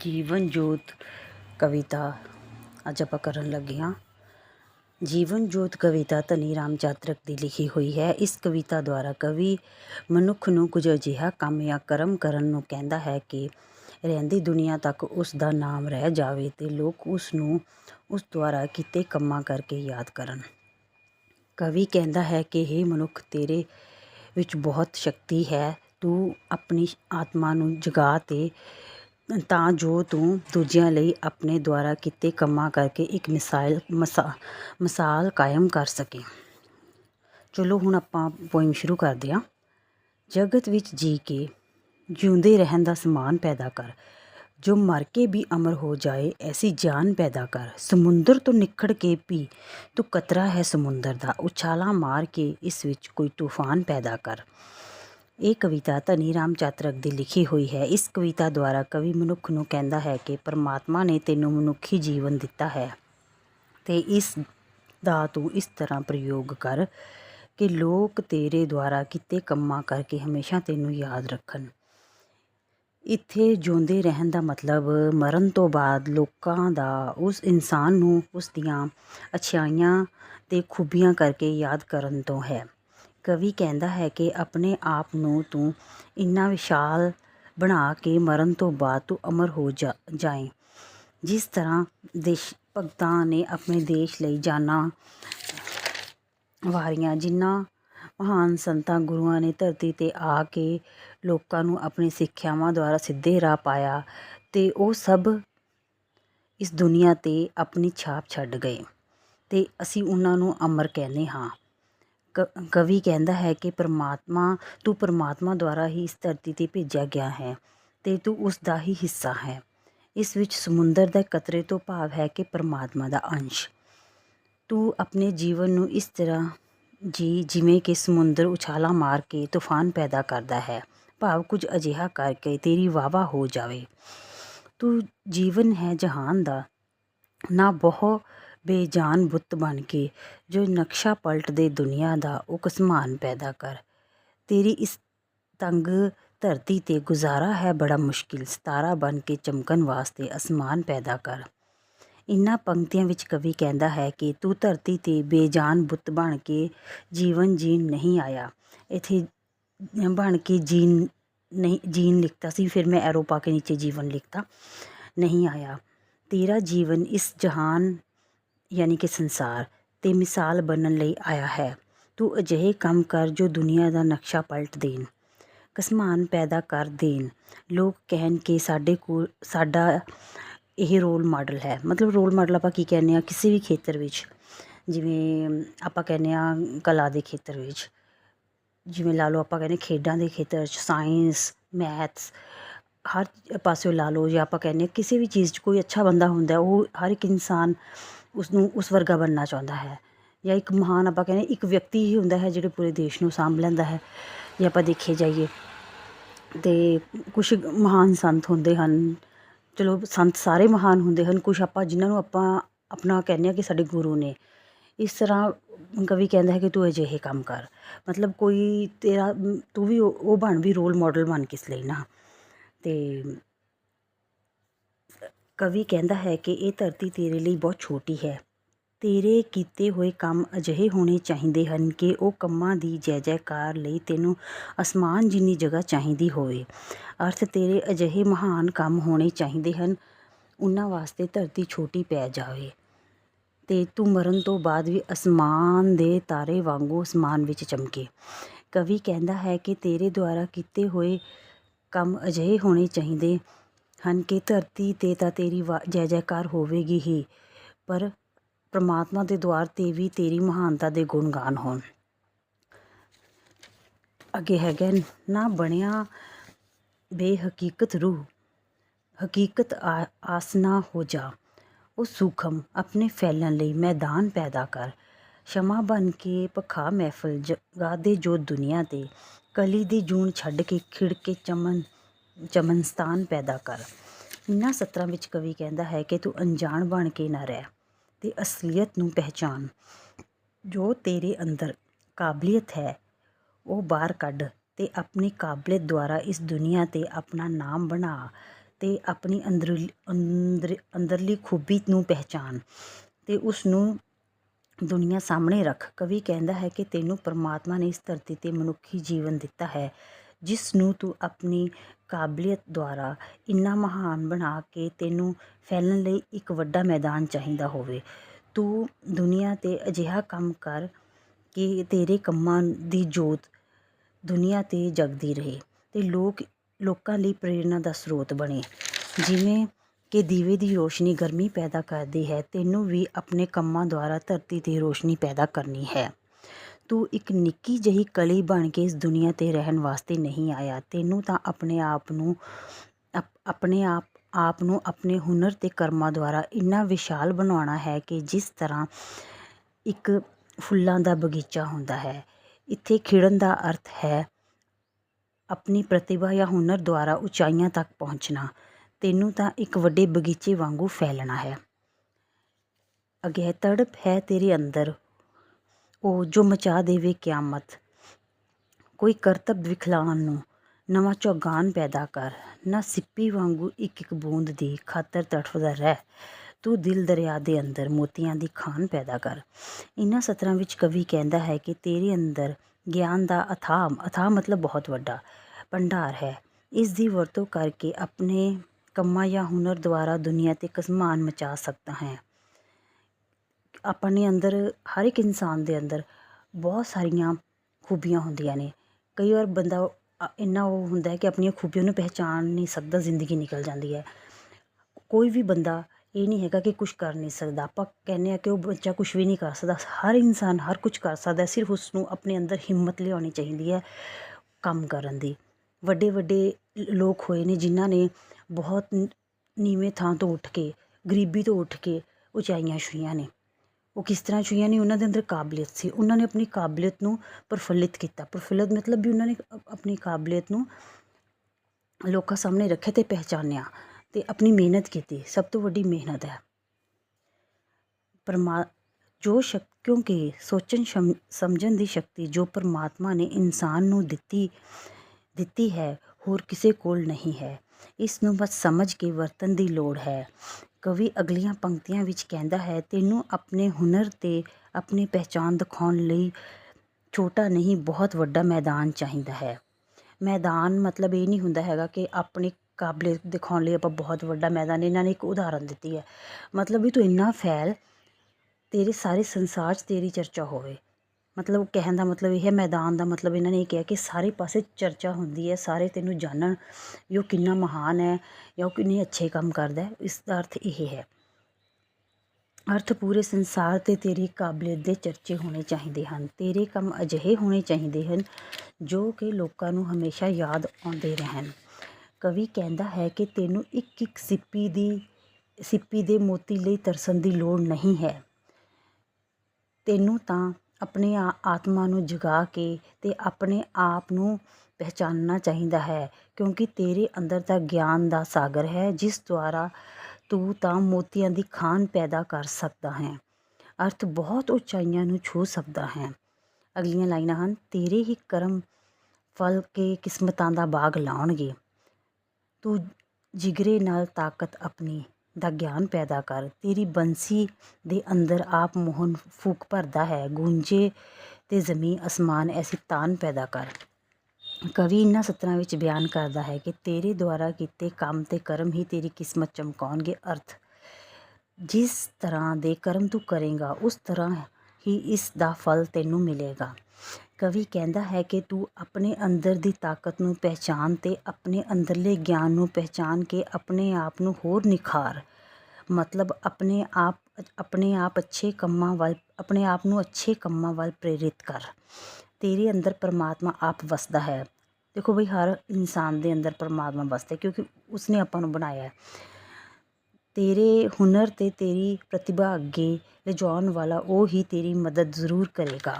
ਜੀਵਨ ਜੋਤ ਕਵਿਤਾ ਅੱਜ ਆਪਾਂ ਕਰਨ ਲੱਗੇ ਹਾਂ। ਜੀਵਨ ਜੋਤ ਕਵਿਤਾ ਧਨੀ ਰਾਮ ਚਾਤਰਕ ਦੀ ਲਿਖੀ ਹੋਈ ਹੈ। ਇਸ ਕਵਿਤਾ ਦੁਆਰਾ ਕਵੀ ਮਨੁੱਖ ਨੂੰ ਕੁਝ ਅਜਿਹਾ ਕੰਮ ਜਾਂ ਕਰਮ ਕਰਨ ਨੂੰ ਕਹਿੰਦਾ ਹੈ ਕਿ ਰਹਿੰਦੀ ਦੁਨੀਆ ਤੱਕ ਉਸ ਦਾ ਨਾਮ ਰਹਿ ਜਾਵੇ ਤੇ ਲੋਕ ਉਸ ਨੂੰ ਉਸ ਦੁਆਰਾ ਕੀਤੇ ਕੰਮਾਂ ਕਰਕੇ ਯਾਦ ਕਰਨ। ਕਵੀ ਕਹਿੰਦਾ ਹੈ ਕਿ, ਹੇ ਮਨੁੱਖ, ਤੇਰੇ ਵਿੱਚ ਬਹੁਤ ਸ਼ਕਤੀ ਹੈ। ਤੂੰ ਆਪਣੀ ਆਤਮਾ ਨੂੰ ਜਗਾ ਤੇ ਤਾਂ ਜੋ ਤੂੰ ਦੂਜਿਆਂ ਲਈ ਆਪਣੇ ਦੁਆਰਾ ਕੀਤੇ ਕੰਮਾਂ ਕਰਕੇ ਇੱਕ ਮਿਸਾਲ ਮਸਾ, ਮਿਸਾਲ ਕਾਇਮ ਕਰ ਸਕੇ। ਚਲੋ ਹੁਣ ਆਪਾਂ ਪੋਇਮ ਸ਼ੁਰੂ ਕਰਦੇ ਹਾਂ। ਜਗਤ ਵਿੱਚ ਜੀ ਕੇ ਜਿਉਂਦੇ ਰਹਿਣ ਦਾ ਸਮਾਨ ਪੈਦਾ ਕਰ। ਜੋ ਮਰ ਕੇ ਵੀ ਅਮਰ ਹੋ ਜਾਏ, ਐਸੀ ਜਾਨ ਪੈਦਾ ਕਰ। ਸਮੁੰਦਰ ਤੋਂ ਨਿਕੜ ਕੇ ਪੀ ਤੂੰ ਕਤਰਾ ਹੈ ਸਮੁੰਦਰ ਦਾ। ਉਛਾਲਾ ਮਾਰ ਕੇ ਇਸ ਵਿੱਚ ਕੋਈ ਤੂਫਾਨ ਪੈਦਾ ਕਰ। ਇਹ ਕਵਿਤਾ ਧਨੀ ਰਾਮ ਚਾਤਰਕ ਦੀ ਲਿਖੀ ਹੋਈ ਹੈ। ਇਸ ਕਵਿਤਾ ਦੁਆਰਾ ਕਵੀ ਮਨੁੱਖ ਨੂੰ ਕਹਿੰਦਾ ਹੈ ਕਿ ਪਰਮਾਤਮਾ ਨੇ ਤੈਨੂੰ ਮਨੁੱਖੀ ਜੀਵਨ ਦਿੱਤਾ ਹੈ ਤੇ ਇਸ ਦਾ ਤੂੰ ਇਸ ਤਰ੍ਹਾਂ ਪ੍ਰਯੋਗ ਕਰ ਕਿ ਲੋਕ ਤੇਰੇ ਦੁਆਰਾ ਕੀਤੇ ਕੰਮਾਂ ਕਰਕੇ ਹਮੇਸ਼ਾ ਤੈਨੂੰ ਯਾਦ ਰੱਖਣ। ਇੱਥੇ ਜਿਉਂਦੇ ਰਹਿਣ ਦਾ ਮਤਲਬ ਮਰਨ ਤੋਂ ਬਾਅਦ ਲੋਕਾਂ ਦਾ, ਉਸ ਇਨਸਾਨ ਨੂੰ ਉਸ ਦੀਆਂ ਅੱਛਾਈਆਂ ਤੇ ਖੂਬੀਆਂ ਕਰਕੇ ਯਾਦ ਕਰਨ ਤੋਂ ਹੈ। ਕਵੀ ਕਹਿੰਦਾ ਹੈ ਕਿ ਆਪਣੇ ਆਪ ਨੂੰ ਤੂੰ ਇੰਨਾ ਵਿਸ਼ਾਲ ਬਣਾ ਕੇ ਮਰਨ ਤੋਂ ਬਾਅਦ ਤੂੰ ਅਮਰ ਹੋ ਜਾਏ। ਜਿਸ ਤਰ੍ਹਾਂ ਦੇਸ਼ ਭਗਤਾਂ ਨੇ ਆਪਣੇ ਦੇਸ਼ ਲਈ ਜਾਨਾਂ ਵਾਰੀਆਂ, ਜਿਨ੍ਹਾਂ ਮਹਾਨ ਸੰਤਾਂ ਗੁਰੂਆਂ ਨੇ ਧਰਤੀ ਤੇ ਆ ਕੇ ਲੋਕਾਂ ਨੂੰ ਆਪਣੀ ਸਿੱਖਿਆਵਾਂ ਦੁਆਰਾ ਸਿੱਧੇ ਰਾਹ ਪਾਇਆ ਤੇ ਉਹ ਸਭ ਇਸ ਦੁਨੀਆ ਤੇ ਆਪਣੀ ਛਾਪ ਛੱਡ ਗਏ ਤੇ ਅਸੀਂ ਉਹਨਾਂ ਨੂੰ ਅਮਰ ਕਹਿੰਦੇ ਹਾਂ। ਕਵੀ ਕਹਿੰਦਾ ਹੈ ਕਿ ਪਰਮਾਤਮਾ, ਤੂੰ ਪਰਮਾਤਮਾ ਦੁਆਰਾ ਹੀ ਇਸ ਧਰਤੀ ਤੇ ਭੇਜਿਆ ਗਿਆ ਹੈ ਤੇ ਤੂੰ ਉਸ ਦਾ ਹੀ ਹਿੱਸਾ ਹੈ। ਇਸ ਵਿੱਚ ਸਮੁੰਦਰ ਦੇ ਕਤਰੇ ਤੋਂ ਭਾਵ ਹੈ ਕਿ ਪਰਮਾਤਮਾ ਦਾ ਅੰਸ਼। ਤੂੰ ਆਪਣੇ ਜੀਵਨ ਨੂੰ ਇਸ ਤਰ੍ਹਾਂ ਜੀ ਜਿਵੇਂ ਕਿ ਸਮੁੰਦਰ ਉਛਾਲਾ ਮਾਰ ਕੇ ਤੂਫਾਨ ਪੈਦਾ ਕਰਦਾ ਹੈ। ਭਾਵ ਕੁਝ ਅਜਿਹਾ ਕਰਕੇ ਤੇਰੀ ਵਾਵਾ ਹੋ ਜਾਵੇ। ਤੂੰ ਜੀਵਨ ਹੈ ਜਹਾਨ ਦਾ। ਨਾ ਬਹੁ ਬੇਜਾਨ ਬੁੱਤ ਬਣ ਕੇ ਜੋ ਨਕਸ਼ਾ ਪਲਟ ਦੇ ਦੁਨੀਆ ਦਾ ਉਹ ਕਸਮਾਨ ਪੈਦਾ ਕਰ। ਤੇਰੀ ਇਸ ਤੰਗ ਧਰਤੀ ਤੇ ਗੁਜ਼ਾਰਾ ਹੈ ਬੜਾ ਮੁਸ਼ਕਿਲ, ਸਤਾਰਾ ਬਣ ਕੇ ਚਮਕਣ ਵਾਸਤੇ ਅਸਮਾਨ ਪੈਦਾ ਕਰ। ਇਨ੍ਹਾਂ ਪੰਕਤੀਆਂ ਵਿੱਚ ਕਵੀ ਕਹਿੰਦਾ ਹੈ ਕਿ ਤੂੰ ਧਰਤੀ ਤੇ ਬੇਜਾਨ ਬੁੱਤ ਬਣ ਕੇ ਜੀਵਨ ਜੀਣ ਨਹੀਂ ਆਇਆ। ਇਥੇ ਬਣ ਕੇ ਜੀਣ ਨਹੀਂ, ਜੀਣ ਲਿਖਤਾ ਸੀ, ਫਿਰ ਮੈਂ ਐਰੋ ਪਾ ਕੇ ਨੀਚੇ ਜੀਵਨ ਲਿਖਤਾ, ਨਹੀਂ ਆਇਆ। ਤੇਰਾ ਜੀਵਨ ਇਸ ਜਹਾਨ ਯਾਨੀ ਕਿ ਸੰਸਾਰ ਤੇ ਮਿਸਾਲ ਬਣਨ ਲਈ ਆਇਆ ਹੈ। ਤੂੰ ਅਜਿਹੇ ਕੰਮ ਕਰ ਜੋ ਦੁਨੀਆ ਦਾ ਨਕਸ਼ਾ ਪਲਟ ਦੇਣ, ਕਸਮਾਨ ਪੈਦਾ ਕਰ ਦੇਣ। ਲੋਕ ਕਹਿਣ ਕਿ ਸਾਡੇ ਕੋਲ, ਸਾਡਾ ਇਹ ਰੋਲ ਮਾਡਲ ਹੈ। ਮਤਲਬ ਰੋਲ ਮਾਡਲ ਆਪਾਂ ਕੀ ਕਹਿੰਦੇ ਆ ਕਿਸੇ ਵੀ ਖੇਤਰ ਵਿੱਚ, ਜਿਵੇਂ ਆਪਾਂ ਕਹਿੰਦੇ ਆ ਕਲਾ ਦੇ ਖੇਤਰ ਵਿੱਚ, ਜਿਵੇਂ ਲਾ ਲਓ ਆਪਾਂ ਕਹਿੰਦੇ ਖੇਡਾਂ ਦੇ ਖੇਤਰ 'ਚ ਸਾਇੰਸ ਮੈਥਸ ਹਰ ਪਾਸਿਓਂ ਲਾ ਲਓ ਜਾਂ ਆਪਾਂ ਕਹਿੰਦੇ ਕਿਸੇ ਵੀ ਚੀਜ਼ 'ਚ ਕੋਈ ਅੱਛਾ ਬੰਦਾ ਹੁੰਦਾ, ਉਹ ਹਰ ਇੱਕ ਇਨਸਾਨ ਉਸ ਨੂੰ ਉਸ ਵਰਗਾ ਬਣਨਾ ਚਾਹੁੰਦਾ ਹੈ ਜਾਂ ਇੱਕ ਮਹਾਨ ਆਪਾਂ ਕਹਿੰਦੇ ਇੱਕ ਵਿਅਕਤੀ ਹੀ ਹੁੰਦਾ ਹੈ ਜਿਹੜੇ ਪੂਰੇ ਦੇਸ਼ ਨੂੰ ਸਾਂਭ ਲੈਂਦਾ ਹੈ ਜੇ ਆਪਾਂ ਦੇਖੇ ਜਾਈਏ ਤੇ ਕੁਝ ਮਹਾਨ ਸੰਤ ਹੁੰਦੇ ਹਨ, ਚਲੋ ਸੰਤ ਸਾਰੇ ਮਹਾਨ ਹੁੰਦੇ ਹਨ ਕੁਝ ਆਪਾਂ ਜਿਨ੍ਹਾਂ ਨੂੰ ਆਪਾਂ ਆਪਣਾ ਕਹਿੰਦੇ ਆ ਕਿ ਸਾਡੇ ਗੁਰੂ ਨੇ, ਇਸ ਤਰ੍ਹਾਂ ਕਵੀ ਕਹਿੰਦਾ ਹੈ ਕਿ ਤੂੰ ਅਜਿਹੇ ਕੰਮ ਕਰ, ਮਤਲਬ ਕੋਈ ਤੇਰਾ, ਤੂੰ ਵੀ ਉਹ ਬਣ ਵੀ ਰੋਲ ਮਾਡਲ ਬਣ ਕਿਸ ਲਈ ਨਾ, ਤੇ ਕਵੀ ਕਹਿੰਦਾ ਹੈ ਕਿ ਇਹ ਧਰਤੀ ਤੇਰੇ ਲਈ ਬਹੁਤ ਛੋਟੀ ਹੈ। ਤੇਰੇ ਕੀਤੇ ਹੋਏ ਕੰਮ ਅਜਿਹੇ ਹੋਣੇ ਚਾਹੀਦੇ ਹਨ ਕਿ ਉਹ ਕੰਮਾਂ ਦੀ ਜੈ ਜੈਕਾਰ ਲਈ ਤੈਨੂੰ ਅਸਮਾਨ ਜਿੰਨੀ ਜਗ੍ਹਾ ਚਾਹੀਦੀ ਹੋਵੇ। ਅਰਥ, ਤੇਰੇ ਅਜਿਹੇ ਮਹਾਨ ਕੰਮ ਹੋਣੇ ਚਾਹੀਦੇ ਹਨ। ਉਹਨਾਂ ਵਾਸਤੇ ਧਰਤੀ ਛੋਟੀ ਪੈ ਜਾਵੇ। ਤੇ ਤੂੰ ਮਰਨ ਤੋਂ ਬਾਅਦ ਵੀ ਅਸਮਾਨ ਦੇ ਤਾਰੇ ਵਾਂਗੂ ਅਸਮਾਨ ਵਿੱਚ ਚਮਕੇ। ਕਵੀ ਕਹਿੰਦਾ ਹੈ ਕਿ ਤੇਰੇ ਦੁਆਰਾ ਕੀਤੇ ਹੋਏ ਕੰਮ ਅਜਿਹੇ ਹੋਣੇ ਚਾਹੀਦੇ ਹਨ ਕਿ ਧਰਤੀ ਤੇ ਤਾਂ ਤੇਰੀ ਜੈ ਜੈਕਾਰ ਹੋਵੇਗੀ ਹੀ, ਪਰ ਪ੍ਰਮਾਤਮਾ ਦੇ ਦੁਆਰ ਤੇ ਵੀ ਤੇਰੀ ਮਹਾਨਤਾ ਦੇ ਗੁਣਗਾਨ ਹੋਣ। ਅੱਗੇ ਹੈਗਾ, ਨਾ ਬਣਿਆ ਬੇਹਕੀਕਤ ਰੂਹ, ਹਕੀਕਤ ਆਸਨਾ ਹੋ ਜਾ। ਉਹ ਸੂਖਮ, ਆਪਣੇ ਫੈਲਣ ਲਈ ਮੈਦਾਨ ਪੈਦਾ ਕਰ। ਸ਼ਮਾ ਬਣ ਕੇ ਪਖਾ ਮਹਿਫਲ, ਜਗਾ ਦੇ ਜੋ ਦੁਨੀਆ ਤੇ, ਕਲੀ ਦੀ ਜੂਨ ਛੱਡ ਕੇ ਖਿੜ ਕੇ ਚਮਨ ਚਮਨਸਤਾਨ ਪੈਦਾ ਕਰ। ਇਨ੍ਹਾਂ ਸਤਰਾਂ ਵਿੱਚ ਕਵੀ ਕਹਿੰਦਾ ਹੈ ਕਿ ਤੂੰ ਅਣਜਾਣ ਬਣ ਕੇ ਨਾ ਰਹਿ ਤੇ ਅਸਲੀਅਤ ਨੂੰ ਪਹਿਚਾਨ। ਜੋ ਤੇਰੇ ਅੰਦਰ ਕਾਬਲੀਅਤ ਹੈ, ਉਹ ਬਾਹਰ ਕੱਢ ਤੇ ਆਪਣੀ ਕਾਬਲੀਅਤ ਦੁਆਰਾ ਇਸ ਦੁਨੀਆ ਤੇ ਆਪਣਾ ਨਾਮ ਬਣਾ ਤੇ ਆਪਣੀ ਅੰਦਰਲੀ, ਅੰਦਰ, ਅੰਦਰਲੀ ਖੂਬੀ ਨੂੰ ਪਹਿਚਾਨ ਤੇ ਉਸ ਨੂੰ ਦੁਨੀਆ ਸਾਹਮਣੇ ਰੱਖ। ਕਵੀ ਕਹਿੰਦਾ ਹੈ ਕਿ ਤੈਨੂੰ ਪਰਮਾਤਮਾ ਨੇ ਇਸ ਧਰਤੀ ਤੇ ਮਨੁੱਖੀ ਜੀਵਨ ਦਿੱਤਾ ਹੈ। ਜਿਸ ਨੂੰ ਤੂੰ ਆਪਣੀ ਕਾਬਲੀਅਤ ਦੁਆਰਾ ਇੰਨਾ ਮਹਾਨ ਬਣਾ ਕੇ ਤੈਨੂੰ ਫੈਲਣ ਲਈ ਇੱਕ ਵੱਡਾ ਮੈਦਾਨ ਚਾਹੀਦਾ ਹੋਵੇ। ਤੂੰ ਦੁਨੀਆ ਤੇ ਅਜਿਹਾ ਕੰਮ ਕਰ ਕਿ ਤੇਰੇ ਕੰਮਾਂ ਦੀ ਜੋਤ ਦੁਨੀਆ ਤੇ ਜਗਦੀ ਰਹੇ ਅਤੇ ਲੋਕ ਲੋਕਾਂ ਲਈ ਪ੍ਰੇਰਨਾ ਦਾ ਸਰੋਤ ਬਣੇ। ਜਿਵੇਂ ਕਿ ਦੀਵੇ ਦੀ ਰੋਸ਼ਨੀ ਗਰਮੀ ਪੈਦਾ ਕਰਦੀ ਹੈ, ਤੈਨੂੰ ਵੀ ਆਪਣੇ ਕੰਮਾਂ ਦੁਆਰਾ ਧਰਤੀ ਤੇ ਰੋਸ਼ਨੀ ਪੈਦਾ ਕਰਨੀ ਹੈ। ਤੂੰ ਇੱਕ ਨਿੱਕੀ ਜਿਹੀ ਕਲੀ ਬਣ ਕੇ ਇਸ ਦੁਨੀਆ ਤੇ ਰਹਿਣ ਵਾਸਤੇ ਨਹੀਂ ਆਇਆ। ਤੈਨੂੰ ਤਾਂ ਆਪਣੇ ਆਪ ਨੂੰ, ਅਪ- ਆਪਣੇ ਆਪ ਆਪ ਨੂੰ ਆਪਣੇ ਹੁਨਰ ਤੇ ਕਰਮਾਂ ਦੁਆਰਾ ਇੰਨਾ ਵਿਸ਼ਾਲ ਬਣਾਉਣਾ ਹੈ ਕਿ ਜਿਸ ਤਰ੍ਹਾਂ ਇੱਕ ਫੁੱਲਾਂ ਦਾ ਬਗੀਚਾ ਹੁੰਦਾ ਹੈ। ਇੱਥੇ ਖਿੜਨ ਦਾ ਅਰਥ ਹੈ ਆਪਣੀ ਪ੍ਰਤਿਭਾ ਜਾਂ ਹੁਨਰ ਦੁਆਰਾ ਉਚਾਈਆਂ ਤੱਕ ਪਹੁੰਚਣਾ। ਤੈਨੂੰ ਤਾਂ ਇੱਕ ਵੱਡੇ ਬਗੀਚੇ ਵਾਂਗੂ ਫੈਲਣਾ ਹੈ। ਅਗੇ ਤੜਪ ਹੈ ਤੇਰੇ ਅੰਦਰ। ਉਹ ਜੋ ਮਚਾ ਦੇਵੇ ਕਿਆਮਤ। ਕੋਈ ਕਰਤੱਬ ਵਿਖਲਾਣ ਨੂੰ ਨਵਾਂ ਚੌਗਾਨ ਪੈਦਾ ਕਰ। ਨਾ ਸਿੱਪੀ ਵਾਂਗੂ ਇੱਕ ਇੱਕ ਬੂੰਦ ਦੀ ਖਾਤਰ ਤੜਫਦਾ ਰਹਿ। ਤੂੰ ਦਿਲ ਦਰਿਆ ਦੇ ਅੰਦਰ ਮੋਤੀਆਂ ਦੀ ਖਾਨ ਪੈਦਾ ਕਰ। ਇਹਨਾਂ ਸਤਰਾਂ ਵਿੱਚ ਕਵੀ ਕਹਿੰਦਾ ਹੈ ਕਿ ਤੇਰੇ ਅੰਦਰ ਗਿਆਨ ਦਾ ਅਥਾਹ ਅਥਾਹ ਮਤਲਬ ਬਹੁਤ ਵੱਡਾ ਭੰਡਾਰ ਹੈ। ਇਸ ਦੀ ਵਰਤੋਂ ਕਰਕੇ ਆਪਣੇ ਕੰਮਾਂ ਜਾਂ ਹੁਨਰ ਦੁਆਰਾ ਦੁਨੀਆ ਤੇ ਕਸਮਾਨ ਮਚਾ ਸਕਦਾ ਹੈ। ਆਪਾਂ ਨੇ ਅੰਦਰ, ਹਰ ਇੱਕ ਇਨਸਾਨ ਦੇ ਅੰਦਰ ਬਹੁਤ ਸਾਰੀਆਂ ਖੂਬੀਆਂ ਹੁੰਦੀਆਂ ਨੇ। ਕਈ ਵਾਰ ਬੰਦਾ ਇੰਨਾ ਉਹ ਹੁੰਦਾ ਕਿ ਆਪਣੀਆਂ ਖੂਬੀਆਂ ਨੂੰ ਪਹਿਚਾਣ ਨਹੀਂ ਸਕਦਾ, ਜ਼ਿੰਦਗੀ ਨਿਕਲ ਜਾਂਦੀ ਹੈ। ਕੋਈ ਵੀ ਬੰਦਾ ਇਹ ਨਹੀਂ ਹੈਗਾ ਕਿ ਕੁਝ ਕਰ ਨਹੀਂ ਸਕਦਾ। ਆਪਾਂ ਕਹਿੰਦੇ ਆ ਕਿ ਉਹ ਬੱਚਾ ਕੁਝ ਵੀ ਨਹੀਂ ਕਰ ਸਕਦਾ। ਹਰ ਇਨਸਾਨ ਹਰ ਕੁਝ ਕਰ ਸਕਦਾ ਸਿਰਫ ਉਸ ਨੂੰ ਆਪਣੇ ਅੰਦਰ ਹਿੰਮਤ ਲਿਆਉਣੀ ਚਾਹੀਦੀ ਹੈ ਕੰਮ ਕਰਨ ਦੀ। ਵੱਡੇ ਵੱਡੇ ਲੋਕ ਹੋਏ ਨੇ ਜਿਨ੍ਹਾਂ ਨੇ ਬਹੁਤ ਨੀਵੇਂ ਥਾਂ ਤੋਂ ਉੱਠ ਕੇ, ਗਰੀਬੀ ਤੋਂ ਉੱਠ ਕੇ ਉਚਾਈਆਂ ਛੂਈਆਂ ਨੇ। ਉਹ ਕਿਸ ਤਰ੍ਹਾਂ ਛੂਹੀਆਂ ਨੇ ਉਹਨਾਂ ਦੇ ਅੰਦਰ ਕਾਬਲੀਅਤ ਸੀ। ਉਹਨਾਂ ਨੇ ਆਪਣੀ ਕਾਬਲੀਅਤ ਨੂੰ ਪ੍ਰਫੁੱਲਿਤ ਕੀਤਾ। ਪ੍ਰਫੁੱਲਿਤ ਮਤਲਬ ਵੀ ਉਹਨਾਂ ਨੇ ਆਪਣੀ ਕਾਬਲੀਅਤ ਨੂੰ ਲੋਕਾਂ ਸਾਹਮਣੇ ਰੱਖਿਆ ਤੇ ਪਹਿਚਾਨਿਆ ਤੇ ਆਪਣੀ ਮਿਹਨਤ ਕੀਤੀ। ਸਭ ਤੋਂ ਵੱਡੀ ਮਿਹਨਤ ਹੈ। ਪਰਮਾ, ਜੋ ਸ਼ਕ, ਕਿਉਂਕਿ ਸੋਚਣ, ਸ਼ਮ- ਸਮਝਣ ਦੀ ਸ਼ਕਤੀ ਜੋ ਪਰਮਾਤਮਾ ਨੇ ਇਨਸਾਨ ਨੂੰ ਦਿੱਤੀ ਦਿੱਤੀ ਹੈ, ਹੋਰ ਕਿਸੇ ਕੋਲ ਨਹੀਂ ਹੈ। ਇਸ ਨੂੰ ਬਸ ਸਮਝ ਕੇ ਵਰਤਣ ਦੀ ਲੋੜ ਹੈ। ਕਵੀ ਅਗਲੀਆਂ ਪੰਕਤੀਆਂ ਵਿੱਚ ਕਹਿੰਦਾ ਹੈ, ਤੈਨੂੰ ਆਪਣੇ ਹੁਨਰ ਤੇ ਆਪਣੀ ਪਹਿਚਾਣ ਦਿਖਾਉਣ ਲਈ ਛੋਟਾ ਨਹੀਂ, ਬਹੁਤ ਵੱਡਾ ਮੈਦਾਨ ਚਾਹੀਦਾ ਹੈ। ਮੈਦਾਨ ਮਤਲਬ ਇਹ ਨਹੀਂ ਹੁੰਦਾ ਹੈਗਾ ਕਿ ਆਪਣੇ ਕਾਬਲੀਅਤ ਦਿਖਾਉਣ ਲਈ ਆਪਾਂ ਬਹੁਤ ਵੱਡਾ ਮੈਦਾਨ ਇਹਨਾਂ ਨੇ ਇੱਕ ਉਦਾਹਰਨ ਦਿੱਤੀ ਹੈ। ਮਤਲਬ ਵੀ ਤੂੰ ਇੰਨਾ ਫੈਲ, ਤੇਰੇ ਸਾਰੇ ਸੰਸਾਰ 'ਚ ਤੇਰੀ ਚਰਚਾ ਹੋਵੇ। ਮਤਲਬ ਕਹਿਣ ਦਾ ਮਤਲਬ ਇਹ ਹੈ, ਮੈਦਾਨ ਦਾ ਮਤਲਬ ਇਹਨਾਂ ਨੇ ਇਹ ਕਿਹਾ ਕਿ ਸਾਰੇ ਪਾਸੇ ਚਰਚਾ ਹੁੰਦੀ ਹੈ, ਸਾਰੇ ਤੈਨੂੰ ਜਾਣਨ ਵੀ ਉਹ ਕਿੰਨਾ ਮਹਾਨ ਹੈ ਜਾਂ ਉਹ ਕਿੰਨੇ ਅੱਛੇ ਕੰਮ ਕਰਦਾ ਇਸ ਦਾ ਅਰਥ ਇਹ ਹੈ। ਅਰਥ ਪੂਰੇ ਸੰਸਾਰ ਤੇ ਤੇਰੀ ਕਾਬਲੀਅਤ ਦੇ ਚਰਚੇ ਹੋਣੇ ਚਾਹੀਦੇ ਹਨ। ਤੇਰੇ ਕੰਮ ਅਜਿਹੇ ਹੋਣੇ ਚਾਹੀਦੇ ਹਨ ਜੋ ਕਿ ਲੋਕਾਂ ਨੂੰ ਹਮੇਸ਼ਾ ਯਾਦ ਆਉਂਦੇ ਰਹਿਣ। ਕਵੀ ਕਹਿੰਦਾ ਹੈ ਕਿ ਤੈਨੂੰ ਇੱਕ ਇੱਕ ਸਿੱਪੀ ਦੀ, ਸਿੱਪੀ ਦੇ ਮੋਤੀ ਲਈ ਤਰਸਣ ਦੀ ਲੋੜ ਨਹੀਂ ਹੈ। ਤੈਨੂੰ ਤਾਂ ਆਪਣੇ ਆ- ਆਤਮਾ ਨੂੰ ਜਗਾ ਕੇ ਅਤੇ ਆਪਣੇ ਆਪ ਨੂੰ ਪਹਿਚਾਨਣਾ ਚਾਹੀਦਾ ਹੈ, ਕਿਉਂਕਿ ਤੇਰੇ ਅੰਦਰ ਤਾਂ ਗਿਆਨ ਦਾ ਸਾਗਰ ਹੈ, ਜਿਸ ਦੁਆਰਾ ਤੂੰ ਤਾਂ ਮੋਤੀਆਂ ਦੀ ਖਾਨ ਪੈਦਾ ਕਰ ਸਕਦਾ ਹੈ। ਅਰਥ ਬਹੁਤ ਉਚਾਈਆਂ ਨੂੰ ਛੂ ਸਕਦਾ ਹੈ। ਅਗਲੀਆਂ ਲਾਈਨਾਂ ਹਨ, ਤੇਰੇ ਹੀ ਕਰਮ ਫਲ ਕੇ ਕਿਸਮਤਾਂ ਦਾ ਬਾਗ ਲਾਉਣਗੇ। ਤੂੰ ਜਿਗਰੇ ਨਾਲ ਤਾਕਤ ਆਪਣੀ ਦਾ ਗਿਆਨ ਪੈਦਾ ਕਰ। ਤੇਰੀ ਬੰਸੀ ਦੇ ਅੰਦਰ ਆਪ ਮੋਹਨ ਫੂਕ ਭਰਦਾ ਹੈ। ਗੂੰਜੇ ਤੇ ਜ਼ਮੀਨ ਅਸਮਾਨ ਐਸੀ ਤਾਨ ਪੈਦਾ ਕਰ। ਕਵੀ ਇਹਨਾਂ ਸਤਰਾਂ ਵਿੱਚ ਬਿਆਨ ਕਰਦਾ ਹੈ ਕਿ ਤੇਰੇ ਦੁਆਰਾ ਕੀਤੇ ਕੰਮ ਤੇ ਕਰਮ ਹੀ ਤੇਰੀ ਕਿਸਮਤ ਚਮਕਾਉਣਗੇ ਅਰਥ। ਜਿਸ ਤਰ੍ਹਾਂ ਦੇ ਕਰਮ ਤੂੰ ਕਰੇਗਾ, ਉਸ ਤਰ੍ਹਾਂ ਹੀ ਇਸ ਦਾ ਫਲ ਤੈਨੂੰ ਮਿਲੇਗਾ। ਕਵੀ ਕਹਿੰਦਾ ਹੈ ਕਿ ਤੂੰ ਆਪਣੇ ਅੰਦਰ ਦੀ ਤਾਕਤ ਨੂੰ ਪਹਿਚਾਨ ਤੇ ਆਪਣੇ ਅੰਦਰਲੇ ਗਿਆਨ ਨੂੰ ਪਹਿਚਾਨ ਕੇ ਆਪਣੇ ਆਪ ਨੂੰ ਹੋਰ ਨਿਖਾਰ। ਮਤਲਬ ਆਪਣੇ ਆਪ ਆਪਣੇ ਆਪ ਅੱਛੇ ਕੰਮਾਂ ਵੱਲ, ਆਪਣੇ ਆਪ ਨੂੰ ਅੱਛੇ ਕੰਮਾਂ ਵੱਲ ਪ੍ਰੇਰਿਤ ਕਰ। ਤੇਰੇ ਅੰਦਰ ਪਰਮਾਤਮਾ ਆਪ ਵਸਦਾ ਹੈ। ਦੇਖੋ ਬਈ, ਹਰ ਇਨਸਾਨ ਦੇ ਅੰਦਰ ਪਰਮਾਤਮਾ ਵਸਦਾ ਕਿਉਂਕਿ ਉਸਨੇ ਆਪਾਂ ਨੂੰ ਬਣਾਇਆ ਹੈ। ਤੇਰੇ ਹੁਨਰ ਤੇ ਤੇਰੀ ਪ੍ਰਤਿਭਾ ਅੱਗੇ ਲਿਜਾਉਣ ਵਾਲਾ ਉਹ ਹੀ ਤੇਰੀ ਮਦਦ ਜ਼ਰੂਰ ਕਰੇਗਾ।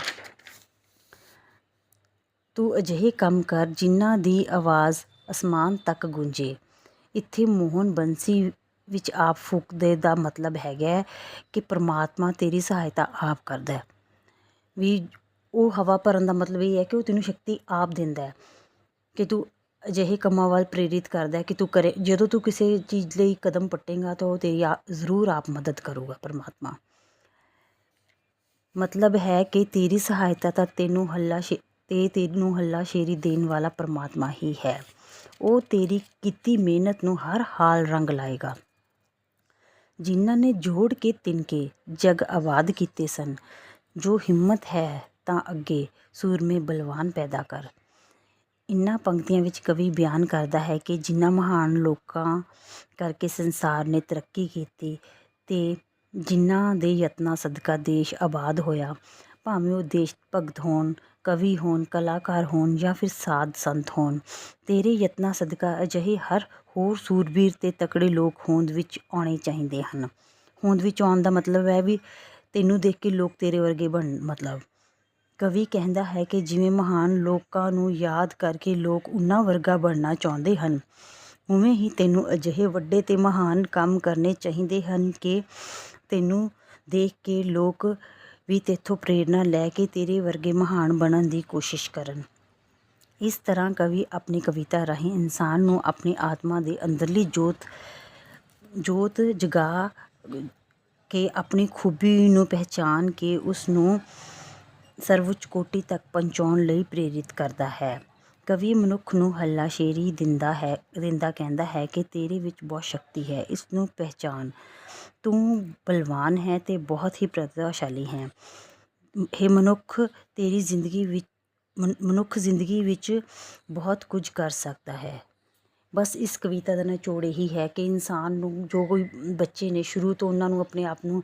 ਤੂੰ ਅਜਿਹੇ ਕੰਮ ਕਰ ਜਿਨ੍ਹਾਂ ਦੀ ਆਵਾਜ਼ ਅਸਮਾਨ ਤੱਕ ਗੂੰਜੇ। ਇੱਥੇ ਮੋਹਨ ਬੰਸੀ ਵਿੱਚ ਆਪ ਫੂਕਦੇ ਦਾ ਮਤਲਬ ਹੈਗਾ ਕਿ ਪਰਮਾਤਮਾ ਤੇਰੀ ਸਹਾਇਤਾ ਆਪ ਕਰਦਾ ਵੀ ਉਹ ਹਵਾ ਭਰਨ ਦਾ ਮਤਲਬ ਇਹ ਹੈ ਕਿ ਉਹ ਤੈਨੂੰ ਸ਼ਕਤੀ ਆਪ ਦਿੰਦਾ ਹੈ ਕਿ ਤੂੰ ਅਜਿਹੇ ਕੰਮਾਂ ਵੱਲ ਪ੍ਰੇਰਿਤ ਕਰਦਾ ਹੈ ਕਿ ਤੂੰ ਕਰੇ। ਜਦੋਂ ਤੂੰ ਕਿਸੇ ਚੀਜ਼ ਲਈ ਕਦਮ ਪੱਟੇਗਾ ਤਾਂ ਉਹ ਤੇਰੀ ਆ ਜ਼ਰੂਰ ਆਪ ਮਦਦ ਕਰੂਗਾ ਪਰਮਾਤਮਾ। ਮਤਲਬ ਹੈ ਕਿ ਤੇਰੀ ਸਹਾਇਤਾ ਤਾਂ ਤੈਨੂੰ ਹੱਲਾ ਸ਼ੇ ਤੇ ਤੈਨੂੰ ਹੱਲਾ ਸ਼ੇਰੀ ਦੇਣ ਵਾਲਾ ਪਰਮਾਤਮਾ ਹੀ ਹੈ। ਉਹ ਤੇਰੀ ਕੀਤੀ ਮਿਹਨਤ ਨੂੰ ਹਰ ਹਾਲ ਰੰਗ ਲਾਏਗਾ। ਜਿਨ੍ਹਾਂ ਨੇ ਜੋੜ ਕੇ ਤਿਨਕੇ ਜਗ ਆਬਾਦ ਕੀਤੇ ਸਨ, ਜੋ ਹਿੰਮਤ ਹੈ ਤਾਂ ਅੱਗੇ ਸੂਰਮੇ ਬਲਵਾਨ ਪੈਦਾ ਕਰ। ਇਨ੍ਹਾਂ ਪੰਕਤੀਆਂ ਵਿੱਚ ਕਵੀ ਬਿਆਨ ਕਰਦਾ ਹੈ ਕਿ ਜਿਨ੍ਹਾਂ ਮਹਾਨ ਲੋਕਾਂ ਕਰਕੇ ਸੰਸਾਰ ਨੇ ਤਰੱਕੀ ਕੀਤੀ ਤੇ ਜਿਨ੍ਹਾਂ ਦੇ ਯਤਨਾਂ ਸਦਕਾ ਦੇਸ਼ ਆਬਾਦ ਹੋਇਆ, ਭਾਵੇਂ ਉਹ ਦੇਸ਼ ਭਗਤ ਹੋਣ ਕਵੀ ਹੋਣ, ਕਲਾਕਾਰ ਹੋਣ ਜਾਂ ਫਿਰ ਸਾਧ ਸੰਤ ਹੋਣ, ਤੇਰੇ ਯਤਨਾਂ ਸਦਕਾ ਅਜਿਹੇ ਹਰ ਹੋਰ ਸੂਰਬੀਰ ਤੇ ਤਕੜੇ ਲੋਕ ਹੋਂਦ ਵਿੱਚ ਆਉਣੇ ਚਾਹੀਦੇ ਹਨ। ਹੋਂਦ ਵਿੱਚ ਆਉਣ ਦਾ ਮਤਲਬ ਹੈ ਵੀ ਤੈਨੂੰ ਦੇਖ ਕੇ ਲੋਕ ਤੇਰੇ ਵਰਗੇ ਬਣ, ਮਤਲਬ। ਕਵੀ ਕਹਿੰਦਾ ਹੈ ਕਿ ਜਿਵੇਂ ਮਹਾਨ ਲੋਕਾਂ ਨੂੰ ਯਾਦ ਕਰਕੇ ਲੋਕ ਉਹਨਾਂ ਵਰਗਾ ਬਣਨਾ ਚਾਹੁੰਦੇ ਹਨ, ਉਵੇਂ ਹੀ ਤੈਨੂੰ ਅਜਿਹੇ ਵੱਡੇ ਤੇ ਮਹਾਨ ਕੰਮ ਕਰਨੇ ਚਾਹੀਦੇ ਹਨ ਕਿ ਤੈਨੂੰ ਦੇਖ ਕੇ ਲੋਕ ਵੀ ਤੇਥੋਂ ਪ੍ਰੇਰਣਾ ਲੈ ਕੇ ਤੇਰੇ ਵਰਗੇ ਮਹਾਨ ਬਣਨ ਦੀ ਕੋਸ਼ਿਸ਼ ਕਰਨ। ਇਸ ਤਰ੍ਹਾਂ ਕਵੀ ਆਪਣੀ ਕਵਿਤਾ ਰਾਹੀਂ ਇਨਸਾਨ ਨੂੰ ਆਪਣੀ ਆਤਮਾ ਦੇ ਅੰਦਰਲੀ ਜੋਤ ਜੋਤ ਜਗਾ ਕੇ ਆਪਣੀ ਖੂਬੀ ਨੂੰ ਪਹਿਚਾਨ ਕੇ ਉਸ ਨੂੰ ਸਰਵਉੱਚ ਕੋਟੀ ਤੱਕ ਪਹੁੰਚਾਉਣ ਲਈ ਪ੍ਰੇਰਿਤ ਕਰਦਾ ਹੈ। ਕਵੀ ਮਨੁੱਖ ਨੂੰ ਹੱਲਾਸ਼ੇਰੀ ਦਿੰਦਾ ਹੈ, ਦਿੰਦਾ ਕਹਿੰਦਾ ਹੈ ਕਿ ਤੇਰੇ ਵਿੱਚ ਬਹੁਤ ਸ਼ਕਤੀ ਹੈ ਇਸ ਨੂੰ ਪਹਿਚਾਨ ਤੂੰ ਬਲਵਾਨ ਹੈ ਅਤੇ ਬਹੁਤ ਹੀ ਪ੍ਰਤਿਭਾਸ਼ਾਲੀ ਹੈ। ਇਹ ਮਨੁੱਖ, ਤੇਰੀ ਜ਼ਿੰਦਗੀ ਵਿੱਚ, ਮਨ- ਮਨੁੱਖ ਜ਼ਿੰਦਗੀ ਵਿੱਚ ਬਹੁਤ ਕੁਝ ਕਰ ਸਕਦਾ ਹੈ। ਬਸ ਇਸ ਕਵਿਤਾ ਦਾ ਨਿਚੋੜ ਇਹੀ ਹੈ ਕਿ ਇਨਸਾਨ ਨੂੰ ਜੋ ਕੋਈ ਬੱਚੇ ਨੇ, ਸ਼ੁਰੂ ਤੋਂ ਉਹਨਾਂ ਨੂੰ ਆਪਣੇ ਆਪ ਨੂੰ,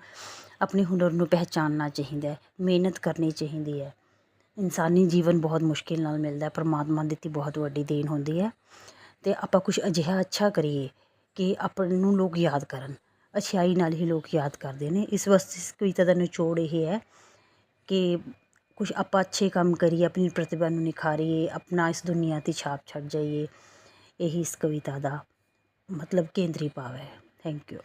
ਆਪਣੇ ਹੁਨਰ ਨੂੰ ਪਹਿਚਾਨਣਾ ਚਾਹੀਦਾ ਹੈ, ਮਿਹਨਤ ਕਰਨੀ ਚਾਹੀਦੀ ਹੈ। ਇਨਸਾਨੀ ਜੀਵਨ ਬਹੁਤ ਮੁਸ਼ਕਿਲ ਨਾਲ ਮਿਲਦਾ ਪਰਮਾਤਮਾ ਦਿੱਤੀ ਬਹੁਤ ਵੱਡੀ ਦੇਣ ਹੁੰਦੀ ਹੈ। ਅਤੇ ਆਪਾਂ ਕੁਛ ਅਜਿਹਾ ਅੱਛਾ ਕਰੀਏ ਕਿ ਆਪਾਂ ਨੂੰ ਲੋਕ ਯਾਦ ਕਰਨ, ਅੱਛਾਈ ਨਾਲ ਹੀ ਲੋਕ ਯਾਦ ਕਰਦੇ ਨੇ। ਇਸ ਵਾਸਤੇ ਇਸ ਕਵਿਤਾ ਦਾ ਨਿਚੋੜ ਇਹ ਹੈ ਕਿ ਕੁਛ ਆਪਾਂ ਅੱਛੇ ਕੰਮ ਕਰੀਏ, ਆਪਣੀ ਪ੍ਰਤਿਭਾ ਨੂੰ ਨਿਖਾਰੀਏ, ਆਪਣਾ ਇਸ ਦੁਨੀਆ 'ਤੇ ਛਾਪ ਛੱਡ ਜਾਈਏ, ਇਹੀ ਇਸ ਕਵਿਤਾ ਦਾ ਮਤਲਬ ਕੇਂਦਰੀ ਭਾਵ ਹੈ। Thank you